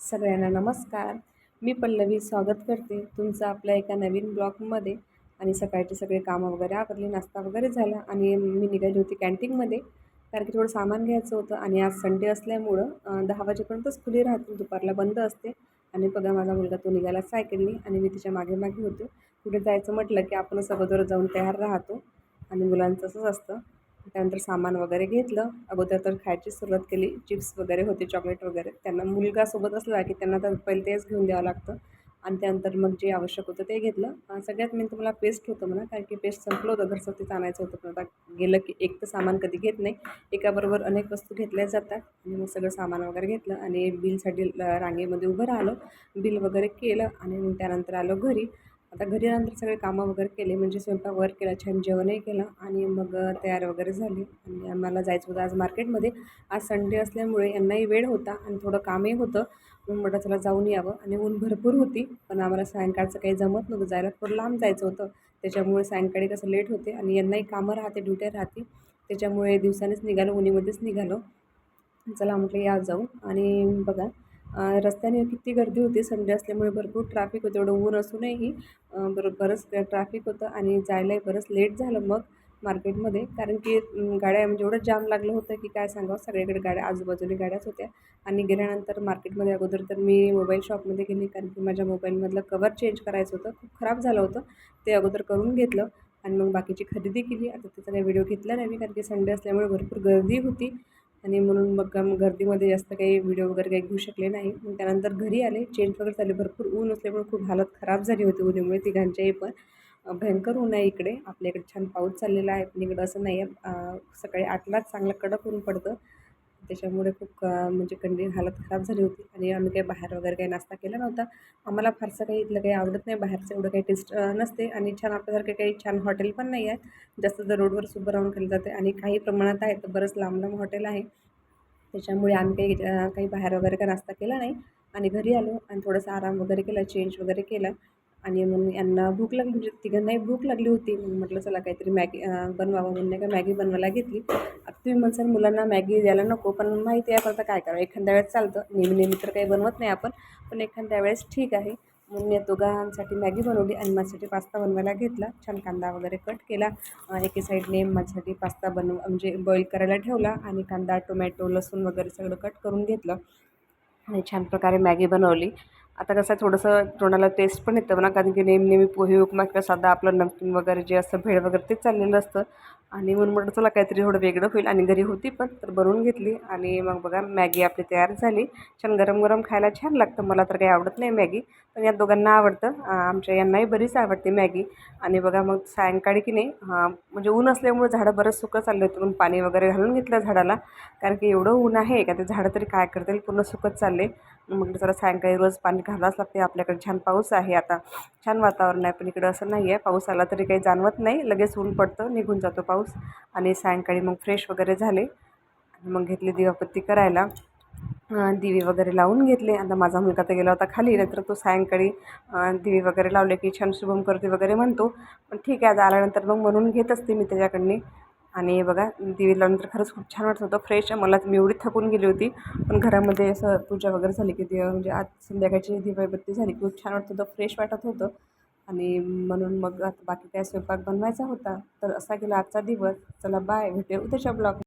सगळ्यांना नमस्कार. मी पल्लवी स्वागत करते. तुमचं आपल्या एका नवीन ब्लॉगमध्ये. आणि सकाळचे सगळे कामं वगैरे आवरली नाश्ता वगैरे झाला आणि मी निघाली होती कॅन्टीनमध्ये. कारण की थोडं सामान घ्यायचं होतं आणि आज संडे असल्यामुळं दहा वाजेपर्यंतच खुली राहते. दुपारला बंद असते. आणि बघा माझा मुलगा तो निघाला सायकलनी आणि मी तिच्यामागे मागे होते. कुठे जायचं म्हटलं की आपणच अगोदर जाऊन तयार राहतो. आणि मुलांचं असंच असतं. त्यानंतर सामान वगैरे घेतलं. अगोदर तर खायची सुरुवात केली. चिप्स वगैरे होते चॉकलेट वगैरे. त्यांना मुलगा सोबत असला की त्यांना तर पहिले तेच घेऊन द्यावं लागतं. आणि त्यानंतर मग जे आवश्यक होतं ते घेतलं. सगळ्यात मेन तुम्हाला पेस्ट होतं म्हणा कारण की पेस्ट संपलं होतं घरचं तेच आणायचं होतं पण आता गेलं की एक तर सामान कधी घेत नाही. एकाबरोबर अनेक वस्तू घेतल्या जातात. आणि मग सगळं सामान वगैरे घेतलं आणि बिलसाठी रांगेमध्ये उभं राहिलं. बिल वगैरे केलं आणि मग त्यानंतर आलो घरी. आता घरी नंतर सगळे कामं वगैरे केले म्हणजे स्वयंपाक वगैरे केला छान जेवणही केलं आणि मग तयार वगैरे झाली. आणि आम्हाला जायचं होतं आज मार्केटमध्ये. आज संडे असल्यामुळे यांनाही वेळ होता आणि थोडं कामही होतं. मग म्हटलं चला जाऊन यावं. आणि ऊन भरपूर होती पण आम्हाला सायंकाळचं काही जमत नव्हतं. जायला थोडं लांब जायचं होतं. त्याच्यामुळे सायंकाळी कसं लेट होते आणि यांनाही कामं राहते ड्युट्या राहते. त्याच्यामुळे दिवसानेच निघालो उन्हीमध्येच निघालो. चला म्हटलं या जाऊ. आणि बघा रस्त्याने किती गर्दी होती संडे असल्यामुळे भरपूर ट्रॅफिक होतं. एवढं ऊन असूनही अं, बरं बरंच ट्रॅफिक होतं आणि जायलाही बरंच लेट झालं मग मार्केटमध्ये कारण की गाड्या म्हणजे एवढं जाम लागलं होतं की काय सांगावं? सगळीकडे गाड्या आजूबाजूने गाड्याच होत्या. आणि गेल्यानंतर मार्केटमध्ये अगोदर तर मी मोबाईल शॉपमध्ये गेली. कारण की माझ्या मोबाईलमधलं कवर चेंज करायचं होतं. खूप खराब झालं होतं. ते अगोदर करून घेतलं आणि मग बाकीची खरेदी केली. आता त्याचा काही व्हिडिओ घेतला नाही मी. कारण की संडे असल्यामुळे भरपूर गर्दी होती. आणि म्हणून मग गर्दीमध्ये जास्त काही व्हिडिओ वगैरे काही घेऊ शकले नाही. मग त्यानंतर घरी आले. चेंज वगैरे झाले भरपूर ऊन असल्यामुळे खूप हालत खराब झाली होती उन्हामुळे तिघांच्याही पण. भयंकर ऊन आहे इकडे. आपल्या इकडे छान पाऊस चाललेला आहे. पण इकडं असं नाही आहे. सकाळी आठलाच चांगलं कडक ऊन पडतं. त्याच्यामुळे खूप म्हणजे कंडी हालत खराब झाली होती. आणि आम्ही काही बाहेर वगैरे काही नाश्ता केला नव्हता. आम्हाला फारसं काही इथलं काही आवडत नाही. बाहेरचं एवढं काही टेस्ट नसते. आणि छान आपल्यासारखे काही छान हॉटेल पण नाही आहेत. जास्त तर रोडवर उभं राहून खाल्लं जाते. आणि काही प्रमाणात आहे तर बरंच लांब लांब हॉटेल आहे. त्याच्यामुळे आम्ही काही काही बाहेर वगैरे काही नाश्ता केला नाही. आणि घरी आलो आणि थोडासा आराम वगैरे केला. चेंज वगैरे केला. आणि मग यांना भूक लागली म्हणजे तिघांनाही भूक लागली होती. मग म्हटलं चला काहीतरी मॅगी बनवावं. म्हणून नाही का मॅगी बनवायला घेतली. आता तुम्ही म्हणसाल मुलांना मॅगी द्यायला नको पण माहिती आहे करता काय करावं. एखाद्या वेळेस चालतं. नेहमी नेहमी तर काही बनवत नाही आपण पण एखाद्या वेळेस ठीक आहे. म्हणून या दोघांसाठी मॅगी बनवली आणि माझ्यासाठी पास्ता बनवायला घेतला. छान कांदा वगैरे कट केला. एके साईडने माझ्यासाठी पास्ता बनव म्हणजे बॉईल करायला ठेवला आणि कांदा टोमॅटो लसूण वगैरे सगळं कट करून घेतलं. आणि छान प्रकारे मॅगी बनवली. आता कसं आहे थोडंसं तोंडाला टेस्ट पण येतं म्हणा कारण की नेहमी नेहमी पोहे उपमा किंवा साधा आपलं नमकीन वगैरे जे असतं भेळ वगैरे तेच चाललेलं असतं. आणि म्हणून म्हटलं चला काहीतरी थोडं वेगळं होईल. आणि घरी होती पण तर बनवून घेतली. आणि मग बघा मॅगी आपली तयार झाली. छान गरम गरम खायला छान लागतं. मला तर काही आवडत नाही मॅगी पण या दोघांना आवडतं. आमच्या यांनाही बरीच आवडते मॅगी. आणि बघा मग सायंकाळी की नाही म्हणजे ऊन असल्यामुळे झाडं बरंच सुकं चाललं होतं. पण पाणी वगैरे घालून घेतलं झाडाला. कारण की एवढं ऊन आहे का ते झाडं तरी काय करतील? पूर्ण सुकत चालले. मग जरा सायंकाळी रोज पाणी घालावंच लागते आपल्याकडे छान पाऊस आहे आता. छान वातावरण आहे पण इकडं असं नाही आहे पाऊस आला तरी काही जाणवत नाही. लगेच ऊन पडतं निघून जातो पाऊस. आणि सायंकाळी मग फ्रेश वगैरे झाले. आणि मग घेतली दिवापत्ती करायला. दिवे वगैरे लावून घेतले. आता माझा मुलगा तर गेला होता खाली नंतर तो सायंकाळी दिवे वगैरे लावले की छान शुभम करते वगैरे म्हणतो. पण ठीक आहे आता आल्यानंतर मग म्हणून घेत असते मी त्याच्याकडनी. आणि बघा दिवे लावल्यानंतर खरंच खूप छान वाटत होतं. फ्रेश मला मी एवढी थकून गेली होती. पण घरामध्ये असं पूजा वगैरे झाली की दिवा म्हणजे आज संध्याकाळची दिवाबत्ती झाली की खूप छान वाटत होतं. फ्रेश वाटत होतं. आणि म्हणून मग आता बाकी काय स्वयंपाक बनवायचा होता तर असा गेला आजचा दिवस. चला बाय भेटूया उद्याच्या ब्लॉग